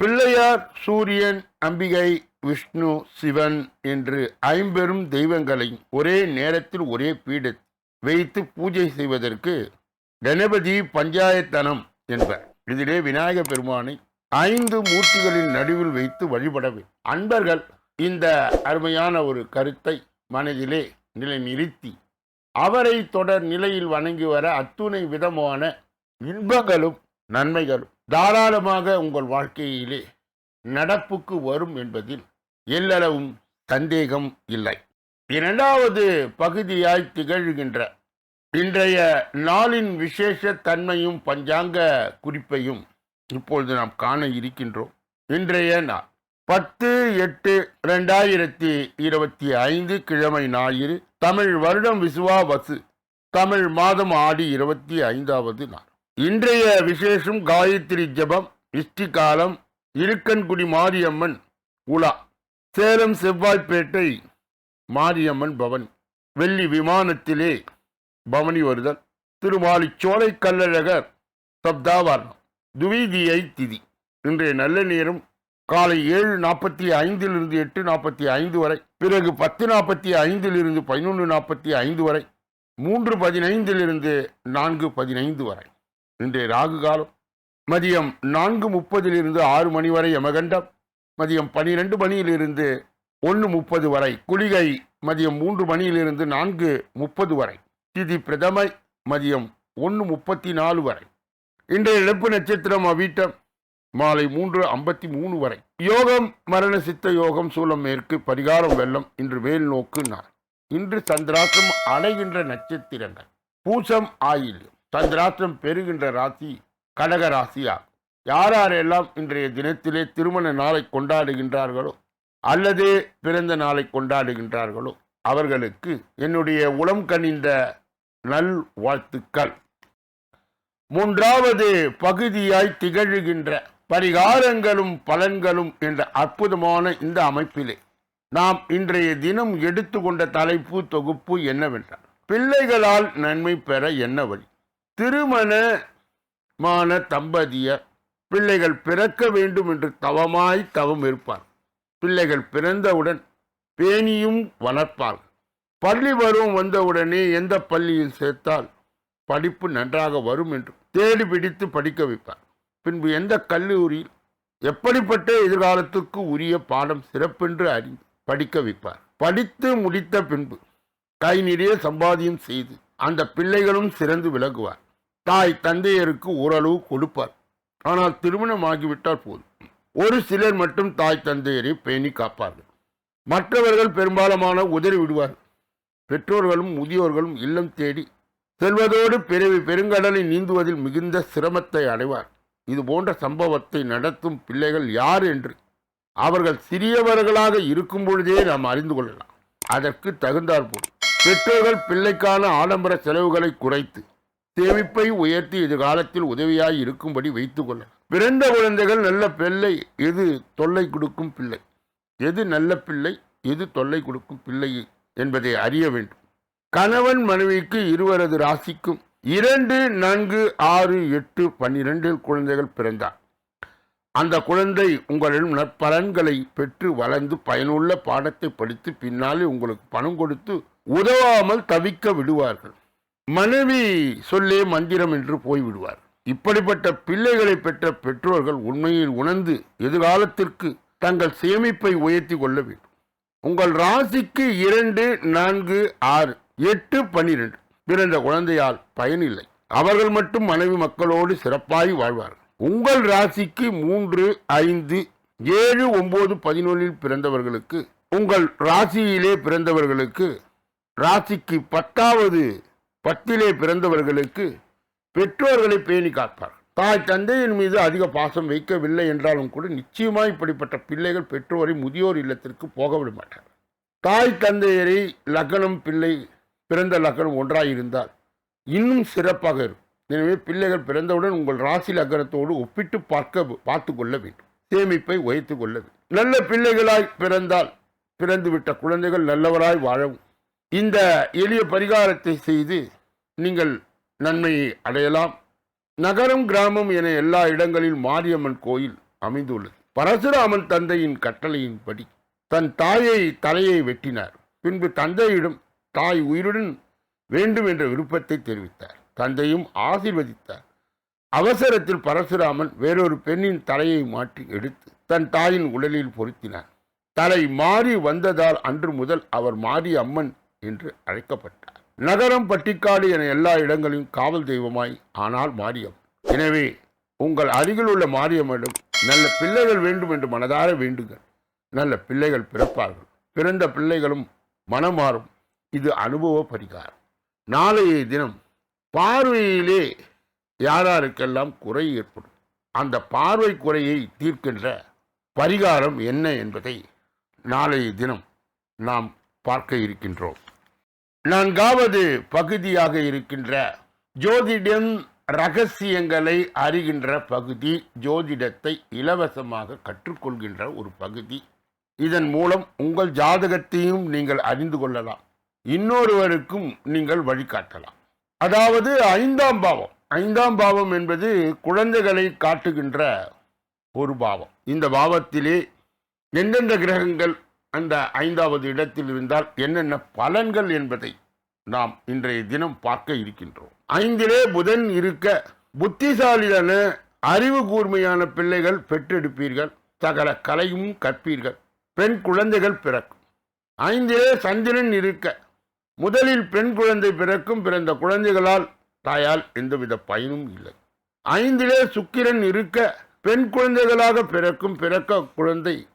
பிள்ளையார் சூரியன் அம்பிகை விஷ்ணு சிவன் என்று ஐம்பெரும் தெய்வங்களை ஒரே நேரத்தில் ஒரே பீட வைத்து பூஜை செய்வதற்கு கணபதி பஞ்சாயத்தனம் என்பர். இதிலே விநாயக பெருமானை ஐந்து மூர்த்திகளின் நடுவில் வைத்து வழிபட வேண்டும் அன்பர்கள் இந்த அருமையான ஒரு கருத்தை மனதிலே நிலை நிறுத்தி அவரை தொடர் நிலையில் வணங்கி வர அத்துணை விதமான இன்பங்களும் நன்மைகளும் தாராளமாக உங்கள் வாழ்க்கையிலே நடப்புக்கு வரும் என்பதில் எல்லளவும் சந்தேகம் இல்லை. இரண்டாவது பகுதியாய் திகழ்கின்ற இன்றைய நாளின் விசேஷ தன்மையும் பஞ்சாங்க குறிப்பையும் இப்பொழுது நாம் காண இருக்கின்றோம். இன்றைய நாள் பத்து எட்டு ரெண்டாயிரத்தி இருபத்தி ஐந்து கிழமை ஞாயிறு தமிழ் வருடம் விசுவா வசு தமிழ் மாதம் ஆடி இருபத்தி ஐந்தாவது நாள். இன்றைய விசேஷம் காயத்ரி ஜபம் இஷ்டி காலம் இருக்கன்குடி மாரியம்மன் உலா சேலம் செவ்வாய்ப்பேட்டை மாரியம்மன் பவனி வெள்ளி விமானத்திலே பவனி வருதல் திருமாலிச்சோலை கல்லழகர் சப்தாவர்ணம் துவிதியை திதி. இன்றைய நல்ல நேரம் காலை ஏழு நாற்பத்தி ஐந்திலிருந்து எட்டு நாற்பத்தி ஐந்து வரை பிறகு பத்து நாற்பத்தி ஐந்திலிருந்து பதினொன்று நாற்பத்தி ஐந்து வரை மூன்று பதினைந்திலிருந்து நான்கு பதினைந்து வரை. இன்றைய ராகு காலம். மதியம் நான்கு முப்பதிலிருந்து ஆறு மணி வரை யமகண்டம். மதியம் பனிரெண்டு மணியிலிருந்து ஒன்று முப்பது வரை குளிகை. மதியம் மூன்று மணியிலிருந்து நான்கு முப்பது வரை திதி பிரதமை. மதியம் ஒன்று முப்பத்தி நாலு வரை. இன்றைய இழப்பு நட்சத்திரம் அவிட்டம். மாலை மூன்று ஐம்பத்தி மூணு வரை. யோகம் மரண சித்த யோகம் சூலம் மேற்கு பரிகாரம் வெள்ளம். இன்று மேல் நோக்கு நாள். இன்று சந்திராசம் அடைகின்ற நட்சத்திரங்கள். பூசம் ஆயில் சந்திராத்திரம் பெறுகின்ற ராசி கடக ராசியாகும். யார் யாரெல்லாம் இன்றைய தினத்திலே திருமண நாளை கொண்டாடுகின்றார்களோ அல்லது பிறந்த நாளை கொண்டாடுகின்றார்களோ அவர்களுக்கு என்னுடைய உளம் கனிந்த நல் வாழ்த்துக்கள். மூன்றாவது பகுதியாய் திகழ்கின்ற பரிகாரங்களும் பலன்களும் என்ற அற்புதமான இந்த அமைப்பிலே நாம் இன்றைய தினம் எடுத்துக்கொண்ட தலைப்பு தொகுப்பு என்னவென்றால் பிள்ளைகளால் நன்மை பெற என்ன வழி? திருமணமான தம்பதியர் பிள்ளைகள் பிறக்க வேண்டும் என்று தவமாய் தவம் இருப்பார். பிள்ளைகள் பிறந்தவுடன் பேணியும் வளர்ப்பார் பள்ளி பருவம் வந்தவுடனே எந்த பள்ளியில் சேர்த்தால் படிப்பு நன்றாக வரும் என்று தேடி பிடித்து படிக்க வைப்பார். பின்பு எந்த கல்லூரியில் எப்படிப்பட்ட எதிர்காலத்துக்கு உரிய பாடம் சிறப்பென்று அறிந்து படிக்க வைப்பார். படித்து முடித்த பின்பு கை நிறைய சம்பாதியம் செய்து அந்த பிள்ளைகளும் சிறந்து விளங்குவார். தாய் தந்தையருக்கு ஓரளவு கொடுப்பார். ஆனால் திருமணம் ஆகிவிட்டால் போதும். ஒரு சிலர் மட்டும் தாய் தந்தையரை பேணி காப்பார்கள். மற்றவர்கள் பெரும்பாலமான உதறி விடுவார்கள். பெற்றோர்களும் முதியோர்களும் இல்லம் தேடி செல்வதோடு பிறவி பெருங்கடலை நீந்துவதில் மிகுந்த சிரமத்தை அடைவார். இது போன்ற சம்பவத்தை நடத்தும் பிள்ளைகள் யார் என்று அவர்கள் சிறியவர்களாக இருக்கும் பொழுதே நாம் அறிந்து கொள்ளலாம். அதற்கு தகுந்தாற்போல் பெற்றோர்கள் பிள்ளைக்கான ஆடம்பர செலவுகளை குறைத்து சேமிப்பை உயர்த்தி எதிர்காலத்தில் உதவியாய் இருக்கும்படி வைத்துக்கொள்ள பிறந்த குழந்தைகள் நல்ல பிள்ளை எது தொல்லை கொடுக்கும் பிள்ளை? எது நல்ல பிள்ளை எது தொல்லை கொடுக்கும் பிள்ளை என்பதை அறிய வேண்டும். கணவன் மனைவிக்கு இருவரது ராசிக்கும் இரண்டு நான்கு ஆறு எட்டு பன்னிரெண்டில் குழந்தைகள் பிறந்தார். அந்த குழந்தை உங்களிடம் நற்பலன்களை பெற்று வளர்ந்து பயனுள்ள பாடத்தை படித்து பின்னாலே உங்களுக்கு பணம் கொடுத்து உதவாமல் தவிக்க விடுவார்கள். மனைவி சொல்லே மந்திரம் என்று போய்விடுவார். இப்படிப்பட்ட பிள்ளைகளை பெற்ற பெற்றோர்கள் உண்மையில் உணர்ந்து எதிர்காலத்திற்கு தங்கள் சேமிப்பை உயர்த்தி கொள்ள வேண்டும். உங்கள் ராசிக்கு இரண்டு நான்கு ஆறு எட்டு பன்னிரண்டு பிறந்த குழந்தையால் பயனில்லை. அவர்கள் மட்டும் மனைவி மக்களோடு சிறப்பாய் வாழ்வார்கள். உங்கள் ராசிக்கு மூன்று ஐந்து ஏழு ஒன்பது பதினொன்றில் பிறந்தவர்களுக்கு உங்கள் ராசியிலே பிறந்தவர்களுக்கு ராசிக்கு பத்தாவது பத்திலே பிறந்தவர்களுக்கு பெற்றோர்களை பேணி காப்பார் தாய் தந்தையின் மீது அதிக பாசம் வைக்கவில்லை என்றாலும் கூட நிச்சயமாக இப்படிப்பட்ட பிள்ளைகள் பெற்றோரை முதியோர் இல்லத்திற்கு போக விட மாட்டார் தாய் தந்தையரை லக்னம் பிள்ளை பிறந்த லக்னம் ஒன்றாயிருந்தால் இன்னும் சிறப்பாக இருக்கும். எனவே பிள்ளைகள் பிறந்தவுடன் உங்கள் ராசி லக்னத்தோடு ஒப்பிட்டு பார்க்க பார்த்து கொள்ள வேண்டும். சேமிப்பை உயர்த்து கொள்ள நல்ல பிள்ளைகளாய் பிறந்தால் பிறந்துவிட்ட குழந்தைகள் நல்லவராய் வாழவும். இந்த எளிய பரிகாரத்தை செய்து நீங்கள் நன்மையை அடையலாம். நகரம் கிராமம் என எல்லா இடங்களில் மாரியம்மன் கோயில் அமைந்துள்ளது. பரசுராமன் தந்தையின் கட்டளையின்படி தன் தாயை தலையை வெட்டினார். பின்பு தந்தையிடம் தாய் உயிருடன் வேண்டும் என்ற விருப்பத்தை தெரிவித்தார். தந்தையும் ஆசிர்வதித்தார். அவசரத்தில் பரசுராமன் வேறொரு பெண்ணின் தலையை மாற்றி எடுத்து தன் தாயின் உடலில் பொருத்தினார். தலை மாறி வந்ததால் அன்று முதல் அவர் மாரி அம்மன் என்று அழைக்கப்பட்டார். நகரம் பட்டிக்காடு என எல்லா இடங்களிலும் காவல் தெய்வமாய் ஆனால் மாரியம். எனவே உங்கள் அருகில் உள்ள மாரியம்மிடம் நல்ல பிள்ளைகள் வேண்டும் என்று மனதார வேண்டுங்கள். நல்ல பிள்ளைகள் பிறப்பார்கள். பிறந்த பிள்ளைகளும் மனமாறும். இது அனுபவ பரிகாரம். நாளைய தினம் பார்வையிலே யாராருக்கெல்லாம் குறை ஏற்படும்? அந்த பார்வை குறையை தீர்க்கின்ற பரிகாரம் என்ன என்பதை நாளைய தினம் நாம் பார்க்க இருக்கின்றோம். நான்காவது பகுதியாக இருக்கின்ற ஜோதிடம் ரகசியங்களை அறிகின்ற பகுதி ஜோதிடத்தை இலவசமாக கற்றுக்கொள்கின்ற ஒரு பகுதி. இதன் மூலம் உங்கள் ஜாதகத்தையும் நீங்கள் அறிந்து கொள்ளலாம். இன்னொருவருக்கும் நீங்கள் வழிகாட்டலாம் அதாவது ஐந்தாம் பாவம். ஐந்தாம் பாவம் என்பது குழந்தைகளை காட்டுகின்ற ஒரு பாவம். இந்த பாவத்திலே எந்தெந்த கிரகங்கள் அந்த ஐந்தாவது இடத்தில் இருந்தால் என்னென்ன பலன்கள் என்பதை நாம் இன்றைய தினம் பார்க்க இருக்கின்றோம். ஐந்திலே புதன் இருக்க புத்திசாலியான அறிவு கூர்மையான பிள்ளைகள் பெற்றெடுப்பீர்கள். சகல கலையும் கற்பீர்கள். பெண் குழந்தைகள் பிறக்கும். ஐந்திலே சந்திரன் இருக்க முதலில் பெண் குழந்தை பிறக்கும் பிறந்த குழந்தைகளால் தாயால் எந்தவித பயனும் இல்லை. ஐந்திலே சுக்கிரன் இருக்க பெண் குழந்தைகளாக பிறக்கும் பிறக்க குழந்தை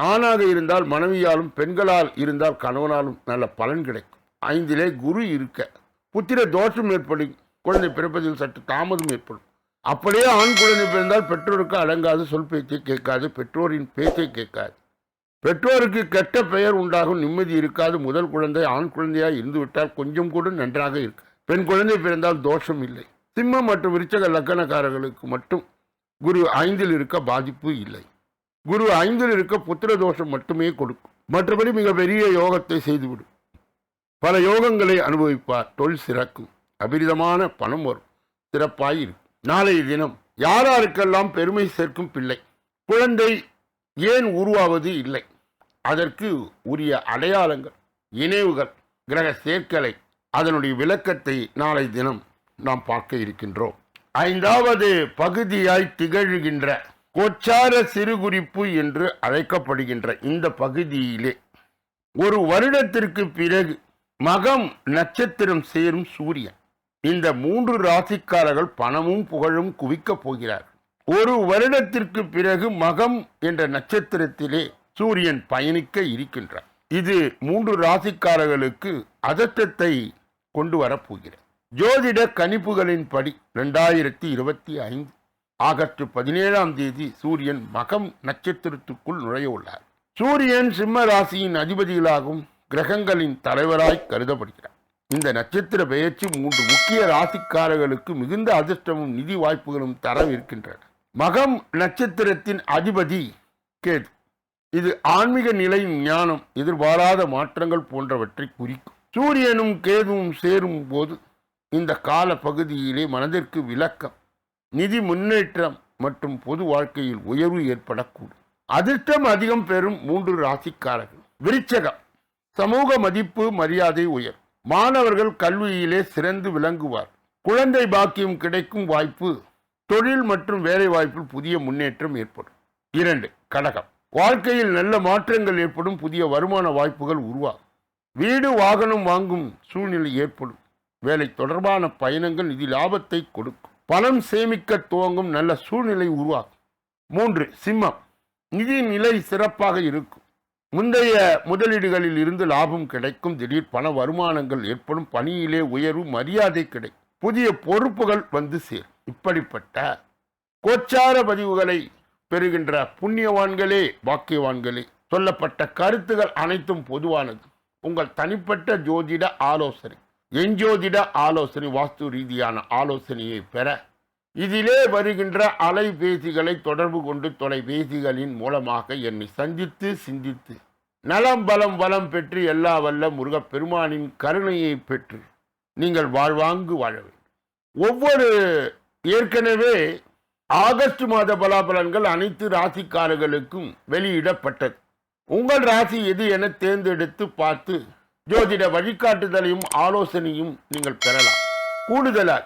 ஆணாக இருந்தால் மனைவியாலும் பெண்களால் இருந்தால் கணவனாலும் நல்ல பலன் கிடைக்கும். ஐந்திலே குரு இருக்க புத்திர தோஷம் ஏற்படும் குழந்தை பிறப்பதில் சற்று தாமதம் ஏற்படும். அப்படியே ஆண் குழந்தை பிறந்தால் பெற்றோருக்கு அடங்காது சொல் பேச்சை கேட்காது பெற்றோரின் பேச்சை கேட்காது. பெற்றோருக்கு கெட்ட பெயர் உண்டாகும் நிம்மதி இருக்காது. முதல் குழந்தை ஆண் குழந்தையாக இருந்துவிட்டால் கொஞ்சம் கூட நன்றாக இருக்கு. பெண் குழந்தை பிறந்தால் தோஷம் இல்லை. சிம்மம் மற்றும் விருச்சக லக்கணக்காரர்களுக்கு மட்டும் குரு ஐந்தில் இருக்க பாதிப்பு இல்லை. குரு ஐந்தில் இருக்க புத்திர தோஷம் மட்டுமே கொடுக்கும். மற்றபடி மிக பெரிய யோகத்தை செய்துவிடும். பல யோகங்களை அனுபவிப்பார். தொழில் சிறக்கும். அபிரிதமான பணம் வரும். சிறப்பாய் இருக்கும். நாளைய தினம் யாராருக்கெல்லாம் பெருமை சேர்க்கும் பிள்ளை? குழந்தை ஏன் உருவாவது இல்லை? அதற்கு உரிய அடையாளங்கள் இணைவுகள் கிரக சேர்க்கலை அதனுடைய விளக்கத்தை நாளை தினம் நாம் பார்க்க இருக்கின்றோம். ஐந்தாவது பகுதியாய் திகழ்கின்ற கொச்சார சிறுகுறிப்பு என்று அழைக்கப்படுகின்ற இந்த பகுதியிலே ஒரு வருடத்திற்கு பிறகு மகம் நட்சத்திரம் சேரும் சூரியன். இந்த மூன்று ராசிக்காரர்கள் பணமும் புகழும் குவிக்கப் போகிறார் ஒரு வருடத்திற்கு பிறகு மகம் என்ற நட்சத்திரத்திலே சூரியன் பயணிக்க இருக்கின்றார். இது மூன்று ராசிக்காரர்களுக்கு அதத்தத்தை கொண்டு வரப்போகிறது ஜோதிட கணிப்புகளின்படி ரெண்டாயிரத்தி இருபத்தி ஐந்து ஆகஸ்ட் பதினேழாம் தேதி சூரியன் மகம் நட்சத்திரத்துக்குள் நுழைய உள்ளார். சூரியன் சிம்ம ராசியின் அதிபதிகளாகும் கிரகங்களின் தலைவராய் கருதப்படுகிறார். இந்த நட்சத்திர பெயர்ச்சி மூன்று முக்கிய ராசிக்காரர்களுக்கு மிகுந்த அதிர்ஷ்டமும் நிதி வாய்ப்புகளும் தரவிருக்கின்றன மகம் நட்சத்திரத்தின் அதிபதி கேது. இது ஆன்மீக நிலை ஞானம் எதிர்பாராத மாற்றங்கள் போன்றவற்றை குறிக்கும். சூரியனும் கேதுவும் சேரும் போது இந்த கால பகுதியிலே மனதிற்கு விளக்கம். நிதி முன்னேற்றம் மற்றும் பொது வாழ்க்கையில் உயர்வு ஏற்படக்கூடும். அதிர்ஷ்டம் அதிகம் பெறும் மூன்று ராசிக்காரர்கள். விருச்சகம். சமூக மதிப்பு மரியாதை உயர். மாணவர்கள் கல்வியிலே சிறந்து விளங்குவார். குழந்தை பாக்கியம் கிடைக்கும் வாய்ப்பு. தொழில் மற்றும் வேலை வாய்ப்பில் புதிய முன்னேற்றம் ஏற்படும். இரண்டு கடகம். வாழ்க்கையில் நல்ல மாற்றங்கள் ஏற்படும். புதிய வருமான வாய்ப்புகள் உருவாகும். வீடு வாகனம் வாங்கும் சூழ்நிலை ஏற்படும். வேலை தொடர்பான பயணங்கள் இதில் லாபத்தை கொடுக்கும். பணம் சேமிக்க துவங்கும் நல்ல சூழ்நிலை உருவாகும் மூன்று சிம்மம். நிதி நிலை சிறப்பாக இருக்கும். முந்தைய முதலீடுகளில் இருந்து லாபம் கிடைக்கும். திடீர் பண வருமானங்கள் ஏற்படும். பணியிலே உயர்வு மரியாதை கிடைக்கும். புதிய பொறுப்புகள் வந்து சேரும். இப்படிப்பட்ட கோச்சார பதிவுகளை பெறுகின்ற புண்ணியவான்களே பாக்கியவான்களே சொல்லப்பட்ட கருத்துகள் அனைத்தும் பொதுவானது. உங்கள் தனிப்பட்ட ஜோதிட ஆலோசனை. எஞ்சோதிட ஆலோசனை வாஸ்து ரீதியான ஆலோசனையை பெற இதிலே வருகின்ற அலைபேசிகளை தொடர்பு கொண்டு தொலைபேசிகளின் மூலமாக என்னை சந்தித்து சிந்தித்து நலம் பலம் வளம் பெற்று எல்லா வல்ல முருகப்பெருமானின் கருணையை பெற்று நீங்கள் வாழ்வாங்கு வாழ வேண்டும். ஒவ்வொரு ஏற்கனவே ஆகஸ்ட் மாத பலாபலன்கள் அனைத்து ராசிக்காரர்களுக்கும் வெளியிடப்பட்டது. உங்கள் ராசி எது என தேர்ந்தெடுத்து பார்த்து ஜோதிட வழிகாட்டுதலையும் ஆலோசனையும் நீங்கள் பெறலாம். கூடுதலாக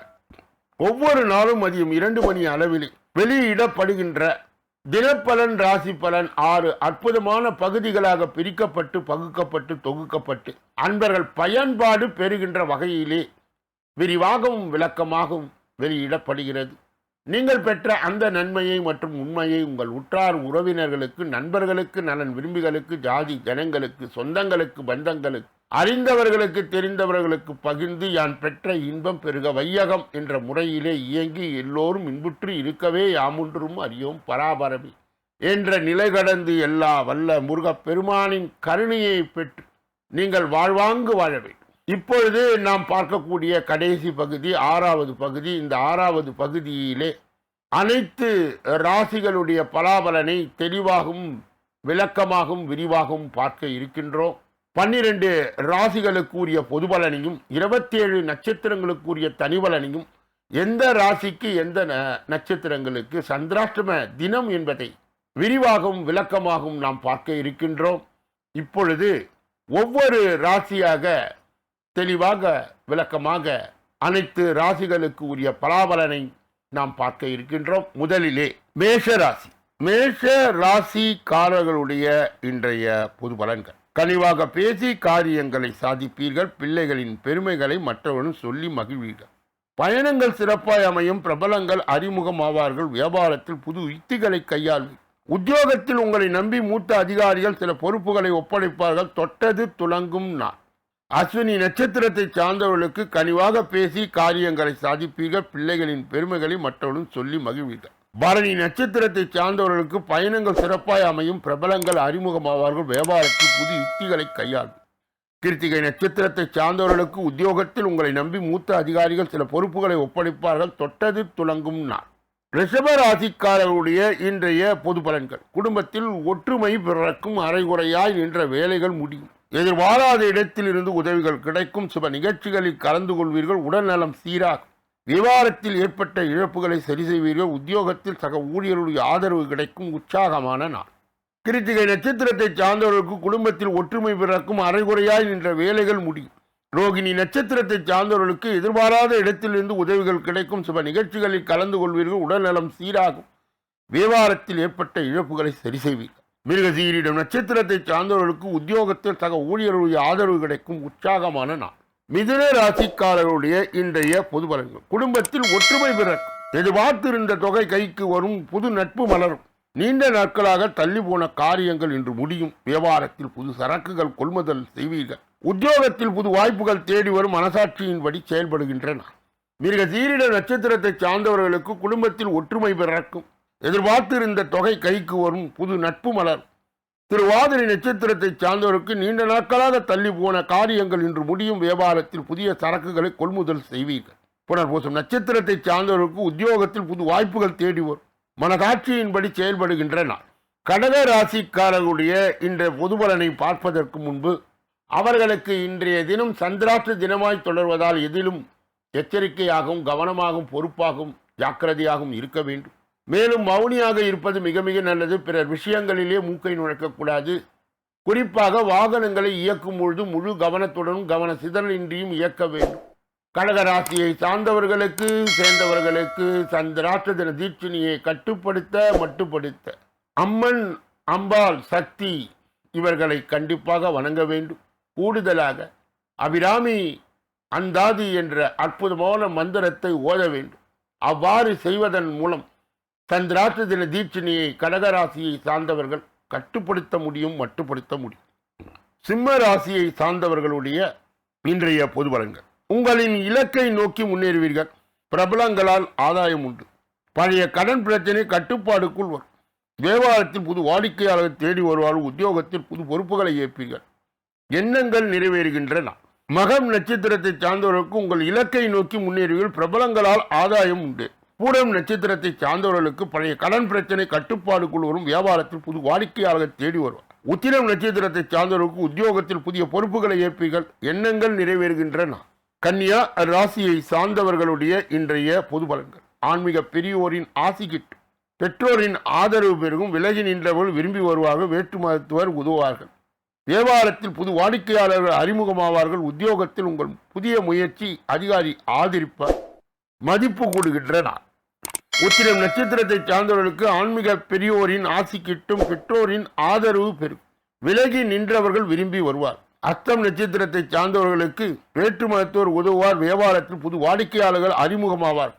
ஒவ்வொரு நாளும் மதியம் இரண்டு மணி அளவில் வெளியிடப்படுகின்ற தினப்பலன் ராசி பலன் ஆறு அற்புதமான பகுதிகளாக பிரிக்கப்பட்டு பகுக்கப்பட்டு தொகுக்கப்பட்டு அன்பர்கள் பயன்பாடு பெறுகின்ற வகையிலே விரிவாகவும் விளக்கமாகவும் வெளியிடப்படுகிறது. நீங்கள் பெற்ற அந்த நன்மையை மற்றும் உண்மையை உங்கள் உற்றார் உறவினர்களுக்கு நண்பர்களுக்கு நலன் விரும்பிகளுக்கு ஜாதி ஜனங்களுக்கு சொந்தங்களுக்கு பந்தங்களுக்கு அறிந்தவர்களுக்கு தெரிந்தவர்களுக்கு பகிர்ந்து யான் பெற்ற இன்பம் பெருக வையகம் என்ற முறையிலே இயங்கி எல்லோரும் இன்புற்று இருக்கவே யாமுன்றும் அறியோம் பராபரமி. என்ற நிலை கடந்து எல்லா வல்ல முருகப் பெருமானின் கருணையை பெற்று நீங்கள் வாழ்வாங்கு வாழ வேண்டும். இப்பொழுது நாம் பார்க்கக்கூடிய கடைசி பகுதி ஆறாவது பகுதி. இந்த ஆறாவது பகுதியிலே அனைத்து ராசிகளுடைய பலாபலனை தெளிவாகவும் விளக்கமாகவும் விரிவாகவும் பார்க்க இருக்கின்றோம். பன்னிரண்டு ராசிகளுக்குரிய பொது பலனையும் இருபத்தேழு நட்சத்திரங்களுக்குரிய தனிபலனையும் எந்த ராசிக்கு எந்த ந- நட்சத்திரங்களுக்கு சந்திராஷ்டம தினம் என்பதை விரிவாகவும் விளக்கமாகவும் நாம் பார்க்க இருக்கின்றோம். இப்பொழுது ஒவ்வொரு ராசியாக தெளிவாக விளக்கமாக அனைத்து ராசிகளுக்கு உரிய பலாபலனை நாம் பார்க்க இருக்கின்றோம். முதலிலே மேஷ ராசி மேஷ ராசிக்காரர்களுடைய இன்றைய பொது பலன்கள். கனிவாக பேசி காரியங்களை சாதிப்பீர்கள். பிள்ளைகளின் பெருமைகளை மற்றவர்களும் சொல்லி மகிழ்வீர்கள். பயணங்கள் சிறப்பாய் அமையும். பிரபலங்கள் அறிமுகமாவார்கள். வியாபாரத்தில் புது யுக்திகளை கையாள்வீர்கள் உத்தியோகத்தில் உங்களை நம்பி மூத்த அதிகாரிகள் சில பொறுப்புகளை ஒப்படைப்பார்கள். தொட்டது துலங்கும் நாள். அஸ்வினி நட்சத்திரத்தை சார்ந்தவர்களுக்கு கனிவாக பேசி காரியங்களை சாதிப்பீர்கள். பிள்ளைகளின் பெருமைகளை மற்றவர்களும் சொல்லி மகிழ்வீர்கள். பரணி நட்சத்திரத்தை சார்ந்தவர்களுக்கு பயணங்கள் சிறப்பாய் அமையும். பிரபலங்கள் அறிமுகமாவார்கள். வியாபாரத்தில் புது யுக்திகளை கையாளும். கிருத்திகை நட்சத்திரத்தை சார்ந்தவர்களுக்கு உத்தியோகத்தில் உங்களை நம்பி மூத்த அதிகாரிகள் சில பொறுப்புகளை ஒப்படைப்பார்கள். தொட்டது துலங்கும் நாள். ரிஷப ராசிக்காரர்களுடைய இன்றைய பொது பலன்கள். குடும்பத்தில் ஒற்றுமை பிறக்கும் அரைகுறையாய் நின்ற வேலைகள் முடியும். எதிர்பாராத இடத்திலிருந்து உதவிகள் கிடைக்கும். சில நிகழ்ச்சிகளில் கலந்து கொள்வீர்கள். உடல்நலம் சீராகும். விவாதத்தில் ஏற்பட்ட இழப்புகளை சரி செய்வீர்கள் உத்தியோகத்தில் சக ஊழியர்களுடைய ஆதரவு கிடைக்கும் உற்சாகமான நாள். கிருத்திகை நட்சத்திரத்தை சார்ந்தவர்களுக்கு குடும்பத்தில் ஒற்றுமை பிறக்கும் அரைகுறையாய் நின்ற வேலைகள் முடியும். ரோகிணி நட்சத்திரத்தை சார்ந்தவர்களுக்கு எதிர்பாராத இடத்திலிருந்து உதவிகள் கிடைக்கும். சில நிகழ்ச்சிகளில் கலந்து கொள்வீர்கள். உடல்நலம் சீராகும். வியாபாரத்தில் ஏற்பட்ட இழப்புகளை சரி செய்வீர்கள். மிருகசீரிடம் நட்சத்திரத்தை சார்ந்தவர்களுக்கு உத்தியோகத்தில் சக ஊழியர்களுடைய ஆதரவு கிடைக்கும் உற்சாகமான நாள். மிதுன ராசிக்காரர்களுடைய இன்றைய பொது பலன்கள். குடும்பத்தில் ஒற்றுமை பிறக்கும். எதிர்பார்த்திருந்த தொகை கைக்கு வரும் புது நட்பு மலரும். நீண்ட நாட்களாக தள்ளி போன காரியங்கள் இன்று முடியும். வியாபாரத்தில் புது சரக்குகள் கொள்முதல் செய்வீர்கள். உத்தியோகத்தில் புது வாய்ப்புகள் தேடி வரும் மனசாட்சியின்படி செயல்படுகின்றன. மிருக சீரிட நட்சத்திரத்தை சார்ந்தவர்களுக்கு குடும்பத்தில் ஒற்றுமை பிறக்கும். எதிர்பார்த்திருந்த தொகை கைக்கு வரும் புது நட்பு மலர் திருவாதிரை நட்சத்திரத்தை சார்ந்தவருக்கு நீண்ட நாட்களாக தள்ளி போன காரியங்கள் இன்று முடியும் வியாபாரத்தில் புதிய சரக்குகளை கொள்முதல் செய்வீர்கள். புனர்பூசம் நட்சத்திரத்தை சார்ந்தவருக்கு உத்தியோகத்தில் புது வாய்ப்புகள் தேடி வரும். மனதாட்சியின்படி செயல்படுகின்ற நாள். கடக ராசிக்காரர்களுடைய இன்றைய பொதுபலனை பார்ப்பதற்கு முன்பு அவர்களுக்கு இன்றைய தினம் சந்திராற்று தினமாய் தொடர்வதால் எதிலும் எச்சரிக்கையாகவும் கவனமாகவும் பொறுப்பாகவும் ஜாக்கிரதையாகவும் இருக்க வேண்டும். மேலும் மௌனியாக இருப்பது மிக மிக நல்லது. பிறர் விஷயங்களிலே மூக்கை நுழைக்கக்கூடாது. குறிப்பாக வாகனங்களை இயக்கும் பொழுது முழு கவனத்துடனும் கவன சிதறலின்றியும் இயக்க வேண்டும். கடகராசியை சார்ந்தவர்களுக்கு சேர்ந்தவர்களுக்கு சந்திராஷ்ட தின தீட்சணியை கட்டுப்படுத்த மட்டுப்படுத்த. அம்மன் அம்பாள் சக்தி இவர்களை கண்டிப்பாக வணங்க வேண்டும். கூடுதலாக அபிராமி அந்தாதி என்ற அற்புதமான மந்திரத்தை ஓத வேண்டும். அவ்வாறு செய்வதன் மூலம் தன் ராசி தின தீட்சணியை கடகராசியை சார்ந்தவர்கள் கட்டுப்படுத்த முடியும் மட்டுப்படுத்த முடியும். சிம்ம ராசியை சார்ந்தவர்களுடைய இன்றைய பொது பலன்கள் உங்களின் இலக்கை நோக்கி முன்னேறுவீர்கள். பிரபலங்களால் ஆதாயம் உண்டு. பழைய கடன் பிரச்சனை கட்டுப்பாடுக்குள் வரும். வியாபாரத்தில் புது வாடிக்கையாளர் தேடி வருவார்கள். உத்தியோகத்தில் புது பொறுப்புகளை ஏற்பீர்கள். எண்ணங்கள் நிறைவேறுகின்றன. மகம் நட்சத்திரத்தை சார்ந்தவர்களுக்கு உங்கள் இலக்கை நோக்கி முன்னேறுவீர்கள். பிரபலங்களால் ஆதாயம் உண்டு. பூரம் நட்சத்திரத்தை சார்ந்தவர்களுக்கு பழைய கடன் பிரச்சனை கட்டுப்பாடுக்குள் வரும். வியாபாரத்தில் புது வாடிக்கையாளர்கள் தேடி வருவார். உத்திரம் நட்சத்திரத்தை சார்ந்தவர்களுக்கு உத்தியோகத்தில் புதிய பொறுப்புகளை ஏற்பீர்கள். எண்ணங்கள் நிறைவேறுகின்றன. கன்னியா ராசியை சார்ந்தவர்களுடைய இன்றைய பொது பலன்கள். ஆன்மீக பெரியோரின் ஆசி கிட்டும் பெற்றோரின் ஆதரவு பெருகும். விலகி நின்றவர்கள் விரும்பி வருவார்கள். வேற்று மருத்துவர் உதவுவார்கள். வியாபாரத்தில் புது வாடிக்கையாளர்கள் அறிமுகமாவார்கள். உத்தியோகத்தில் உங்கள் புதிய முயற்சி அதிகாரி ஆதரிப்பார் மதிப்பு கூடுகின்ற உத்திரம் நட்சத்திரத்தை சார்ந்தவர்களுக்கு ஆன்மீக பெரியோரின் ஆசி கிட்டும் பெற்றோரின் ஆதரவு பெறும் விலகி நின்றவர்கள் விரும்பி வருவார். அஸ்தம் நட்சத்திரத்தை சார்ந்தவர்களுக்கு வேற்று மதத்தோர் உதவுவார். வியாபாரத்தில் புது வாடிக்கையாளர்கள் அறிமுகமாவார்.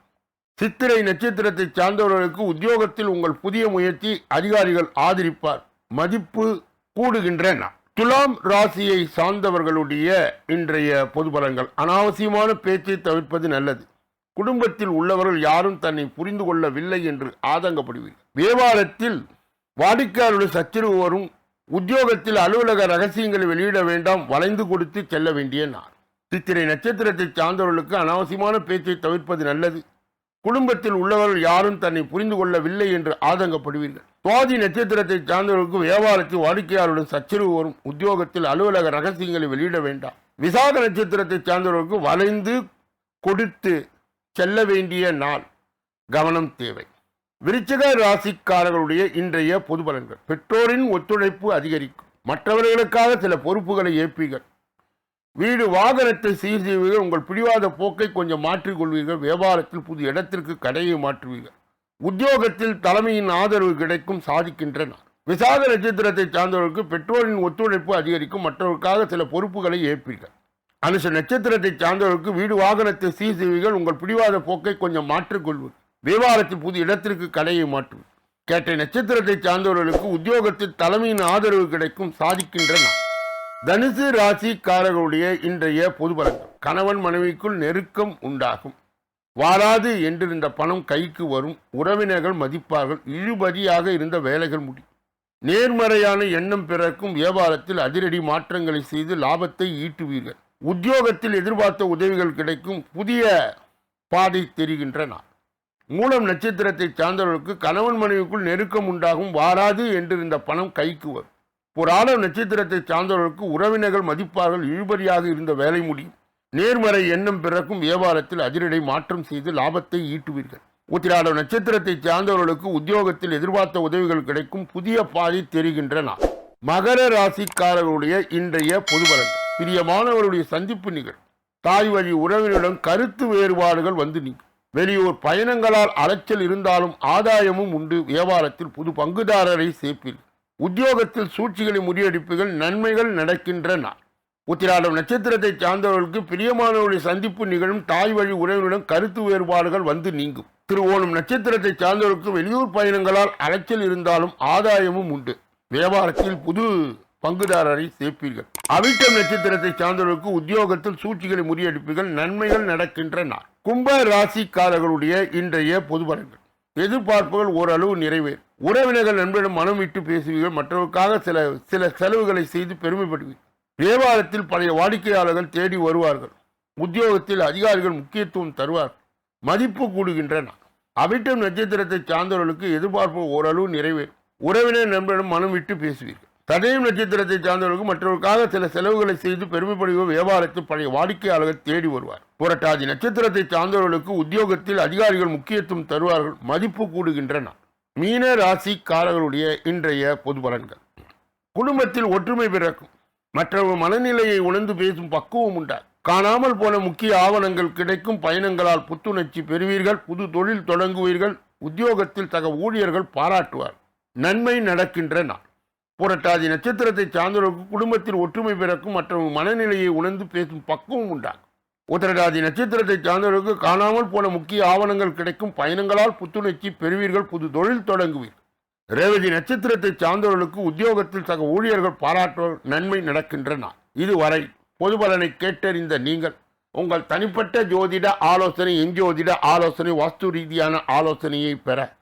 சித்திரை நட்சத்திரத்தை சார்ந்தவர்களுக்கு உத்தியோகத்தில் உங்கள் புதிய முயற்சி அதிகாரிகள் ஆதரிப்பார். மதிப்பு கூடுகின்ற துலாம் ராசியை சார்ந்தவர்களுடைய இன்றைய பொது பலன்கள் அனாவசியமான பேச்சை தவிர்ப்பது நல்லது. குடும்பத்தில் உள்ளவர்கள் யாரும் தன்னை புரிந்து கொள்ளவில்லை என்று ஆதங்கப்படுவீர்கள். வியாபாரத்தில் வாடிக்கையாளருடைய சச்சரவு வரும். உத்தியோகத்தில் அலுவலக ரகசியங்களை வெளியிட வேண்டாம். வளைந்து கொடுத்து செல்ல வேண்டிய நான் சித்திரை நட்சத்திரத்தை சார்ந்தவர்களுக்கு அனாவசியமான பேச்சை தவிர்ப்பது நல்லது. குடும்பத்தில் உள்ளவர்கள் யாரும் தன்னை புரிந்து கொள்ளவில்லை என்று ஆதங்கப்படுவீர்கள். சுவாதி நட்சத்திரத்தை சார்ந்தவர்களுக்கு வியாபாரத்தில் வாடிக்கையாளருடன் சச்சரவு வரும். உத்தியோகத்தில் அலுவலக ரகசியங்களை வெளியிட வேண்டாம். விசாக நட்சத்திரத்தை சார்ந்தவர்களுக்கு வளைந்து கொடுத்து செல்ல வேண்டிய நாள் கவனம் தேவை. விருச்சிக ராசிக்காரர்களுடைய இன்றைய பொது பலன்கள். பெற்றோரின் ஒத்துழைப்பு அதிகரிக்கும். மற்றவர்களுக்காக சில பொறுப்புகளை ஏற்பீர்கள். வீடு வாகனத்தை சீர் செய்வீர்கள் உங்கள் பிடிவாத போக்கை கொஞ்சம் மாற்றிக்கொள்வீர்கள். வியாபாரத்தில் புது இடத்திற்கு கடையை மாற்றுவீர்கள். உத்தியோகத்தில் தலைமையின் ஆதரவு கிடைக்கும் சாதிக்கின்றன விசாக நட்சத்திரத்தை சார்ந்தவர்களுக்கு பெற்றோரின் ஒத்துழைப்பு அதிகரிக்கும். மற்றவர்களுக்காக சில பொறுப்புகளை ஏற்பீர்கள். அனுச நட்சத்திரத்தை சார்ந்தவர்களுக்கு வீடு வாகனத்தை சீர் உங்கள் பிடிவாத போக்கை கொஞ்சம் மாற்றிக்கொள்வீர்கள் வியாபாரத்தில் புது இடத்திற்கு கடையை மாற்றும் கேட்ட நட்சத்திரத்தை சார்ந்தவர்களுக்கு உத்தியோகத்தில் தலைமையின் ஆதரவு கிடைக்கும் சாதிக்கின்றன. தனுசு ராசிக்காரர்களுடைய இன்றைய பொது பழக்கம் கணவன் மனைவிக்குள் நெருக்கம் உண்டாகும். வாராது என்றிருந்த பணம் கைக்கு வரும். உறவினர்கள் மதிப்பார்கள். இழுபதியாக இருந்த வேலைகள் முடியும் நேர்மறையான எண்ணம் பிறக்கும் வியாபாரத்தில் அதிரடி மாற்றங்களை செய்து லாபத்தை ஈட்டுவீர்கள். உத்தியோகத்தில் எதிர்பார்த்த உதவிகள் கிடைக்கும். புதிய பாதை தெரிகின்றன மூலம் நட்சத்திரத்தை சார்ந்தவர்களுக்கு கணவன் மனைவிக்குள் நெருக்கம் உண்டாகும். வாராது என்றிருந்த பணம் கைக்கு வரும். புராண நட்சத்திரத்தை சார்ந்தவர்களுக்கு உறவினர்கள் மதிப்பார்கள். இழுபறியாக இருந்த வேலை முடியும். நேர்மறை எண்ணம் பிறக்கும் வியாபாரத்தில் அதிரடி மாற்றம் செய்து லாபத்தை ஈட்டுவீர்கள். உத்திராட நட்சத்திரத்தை சார்ந்தவர்களுக்கு உத்தியோகத்தில் எதிர்பார்த்த உதவிகள் கிடைக்கும். புதிய பாதை தெரிகின்றன மகர ராசிக்காரர்களுடைய இன்றைய பொதுவரங்கள் பிரியமானவருடைய சந்திப்பு நிகழும். தாய் வழி உறவினரிடம் கருத்து வேறுபாடுகள் வந்து நீங்கும். வெளியூர் பயணங்களால் அலைச்சல் இருந்தாலும் ஆதாயமும் உண்டு. வியாபாரத்தில் புது பங்குதாரரை சேர்ப்பீர்கள். உத்தியோகத்தில் சூழ்ச்சிகளை முறியடிப்புகள் நன்மைகள் நடக்கின்றன. உத்திராடம் நட்சத்திரத்தை சார்ந்தவர்களுக்கு பிரியமானவருடைய சந்திப்பு நிகழும். தாய் வழி உறவினரிடம் கருத்து வேறுபாடுகள் வந்து நீங்கும். திருவோணம் நட்சத்திரத்தை சார்ந்தவர்களுக்கு வெளியூர் பயணங்களால் அலைச்சல் இருந்தாலும் ஆதாயமும் உண்டு. வியாபாரத்தில் புது பங்குதாரரை சேர்ப்பீர்கள். அவிட்டம் நட்சத்திரத்தை சார்ந்தவர்களுக்கு உத்தியோகத்தில் சூழ்ச்சிகளை முறியடிப்புகள் நன்மைகள் நடக்கின்றன. கும்ப ராசிக்காரர்களுடைய இன்றைய பொது பலன்கள் எதிர்பார்ப்புகள் ஓரளவு நிறைவேறும். உறவினர்கள் நண்பரிடம் மனம் விட்டு பேசுவீர்கள் மற்றவர்களுக்காக சில சில செலவுகளை செய்து பெருமைப்படுவீர்கள். வியாபாரத்தில் பழைய வாடிக்கையாளர்கள் தேடி வருவார்கள். உத்தியோகத்தில் அதிகாரிகள் முக்கியத்துவம் தருவார்கள் மதிப்பு கூடுகின்றன. அவிட்டம் நட்சத்திரத்தை சார்ந்தவர்களுக்கு எதிர்பார்ப்பு ஓரளவு நிறைவேறும். உறவினர் நண்பரிடம் மனம் விட்டு பேசுவீர்கள். தடையும் நட்சத்திரத்தை சார்ந்தவர்களுக்கு மற்றவர்களுக்காக சில செலவுகளை செய்து பெருமைப்படுவோர் வியாபாரத்தில் பழைய வாடிக்கையாளர்கள் தேடி வருவார். புரட்டாதி நட்சத்திரத்தை சார்ந்தவர்களுக்கு உத்தியோகத்தில் அதிகாரிகள் முக்கியத்துவம் தருவார்கள் மதிப்பு கூடுகின்றன. மீன ராசிக்காரர்களுடைய இன்றைய பொது பலன்கள். குடும்பத்தில் ஒற்றுமை பிறக்கும். மற்றவர் மனநிலையை உணர்ந்து பேசும் பக்குவம் உண்டா காணாமல் போன முக்கிய ஆவணங்கள் கிடைக்கும் பயணங்களால் புத்துணர்ச்சி பெறுவீர்கள் புது தொழில் தொடங்குவீர்கள் உத்தியோகத்தில் சக ஊழியர்கள் பாராட்டுவார். நன்மை நடக்கின்ற நாள் புரட்டாதி நட்சத்திரத்தை சார்ந்தவர்களுக்கு குடும்பத்தில் ஒற்றுமை பிறக்கும் மற்றும் மனநிலையை உணர்ந்து பேசும் பக்குவம் உண்டாகும். உத்திரடாதி நட்சத்திரத்தை சார்ந்தவர்களுக்கு காணாமல் போன முக்கிய ஆவணங்கள் கிடைக்கும் பயணங்களால் புத்துணர்ச்சி பெறுவீர்கள் புது தொழில் தொடங்குவீர்கள். ரேவதி நட்சத்திரத்தை சார்ந்தவர்களுக்கு உத்தியோகத்தில் சக ஊழியர்கள் பாராட்டுவர் நன்மை நடக்கின்றன. இதுவரை பொது பலனை கேட்டறிந்த நீங்கள் உங்கள் தனிப்பட்ட ஜோதிட ஆலோசனை எஞ்சோதிட ஆலோசனை வாஸ்து ரீதியான ஆலோசனையை பெற